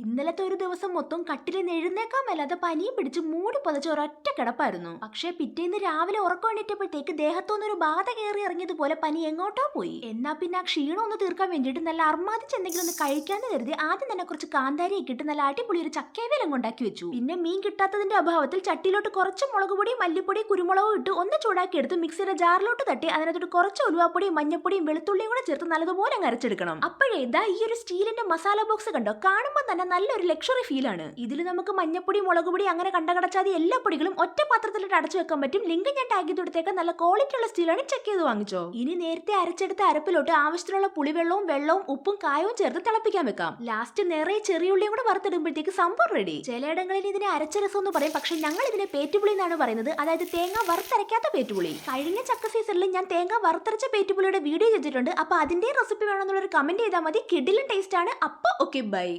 ഇന്നലത്തെ ഒരു ദിവസം മൊത്തം കട്ടിലിൽ എഴുന്നേക്കാൻ മേലാതെ പനിയും പിടിച്ച് മൂടി പതച്ച ഒരൊറ്റ കിടപ്പായിരുന്നു. പക്ഷേ പിറ്റേന്ന് രാവിലെ ഉറക്കം എണീറ്റപ്പോഴത്തേക്ക് ദേഹത്തുനിന്നൊരു ബാധ കയറി ഇറങ്ങിയതുപോലെ പനി എങ്ങോട്ടോ പോയി. എന്നാ പിന്നെ ആ ക്ഷീണം ഒന്ന് തീർക്കാൻ വേണ്ടിയിട്ട് നല്ല അർമാദിച്ച് എന്തെങ്കിലും ഒന്ന് കഴിക്കാന്ന് കരുതി ആദ്യം തന്നെ കുറച്ച് കാന്താരി ഇട്ട് നല്ല അടിപൊളി ഒരു ചക്കേവേലം കൊണ്ടാക്കി വെച്ചു. പിന്നെ മീൻ കിട്ടാത്തതിന്റെ അഭാവത്തിൽ ചട്ടിയിലോട്ട് കുറച്ച് മുളക് പൊടി മല്ലിപ്പൊടി കുരുമുളകും ഇട്ട് ഒന്ന് ചൂടാക്കി എടുത്ത് മിക്സിയുടെ ജാറിലോട്ട് തട്ടി അതിനകത്തോട്ട് കുറച്ച് ഉലുവാപ്പൊടിയും മഞ്ഞപ്പൊടിയും വെളുത്തുള്ളിയും കൂടെ ചേർത്ത് നല്ലതുപോലെ അരച്ചെടുക്കണം. അപ്പോഴേ ഇതാ ഈ ഒരു സ്റ്റീലിന്റെ മസാല ബോക്സ് കണ്ടോ? കാണുമ്പോൾ തന്നെ നല്ലൊരു ലക്ഷറി ഫീൽ ആണ്. ഇതിൽ നമുക്ക് മഞ്ഞപ്പൊടി മുളക് പൊടി അങ്ങനെ കണ്ടകടച്ചാതി എല്ലാ പൊടികളും ഒറ്റ പാത്രത്തിലിട്ട് അടച്ചു വെക്കാൻ പറ്റും. ലിങ്ക് ഞാൻ ടാഗ് ചെയ്ത് നല്ല ക്വാളിറ്റി ഉള്ള സ്റ്റീലാണ് ചെക്ക് ചെയ്ത് വാങ്ങിച്ചോ. ഇനി നേരത്തെ അരച്ചെടുത്ത അരപ്പിലോട്ട് ആവശ്യത്തിനുള്ള പുളിവെള്ളവും വെള്ളവും ഉപ്പും കായവും ചേർത്ത് തിളപ്പിക്കാൻ വെക്കാം. ലാസ്റ്റ് നിറയെ ചെറിയുള്ളിയും കൂടെ വറുത്തിടുമ്പോഴത്തേക്ക് സംഭവം റെഡി ചിലയിടങ്ങളിൽ ഇതിനെ അരച്ച രസം എന്ന് പറയും. പക്ഷെ ഞങ്ങൾ ഇതിനെ പേറ്റുപുളി എന്നാണ് പറയുന്നത്. അതായത് തേങ്ങ വറുത്തരയ്ക്കാത്ത പേറ്റുപുളി കഴിഞ്ഞ ചക്ക സീസണിൽ ഞാൻ തേങ്ങ വറുത്തരച്ച പേറ്റുപുളിയുടെ വീഡിയോ ചെയ്തിട്ടുണ്ട്. അപ്പൊ അതിന്റെ റെസിപ്പി വേണമെന്നുള്ള ഒരു കമന്റ് ചെയ്താൽ മതി. കിഡിലും ടേസ്റ്റ് ആണ്. അപ്പൊ ഓക്കെ ബൈ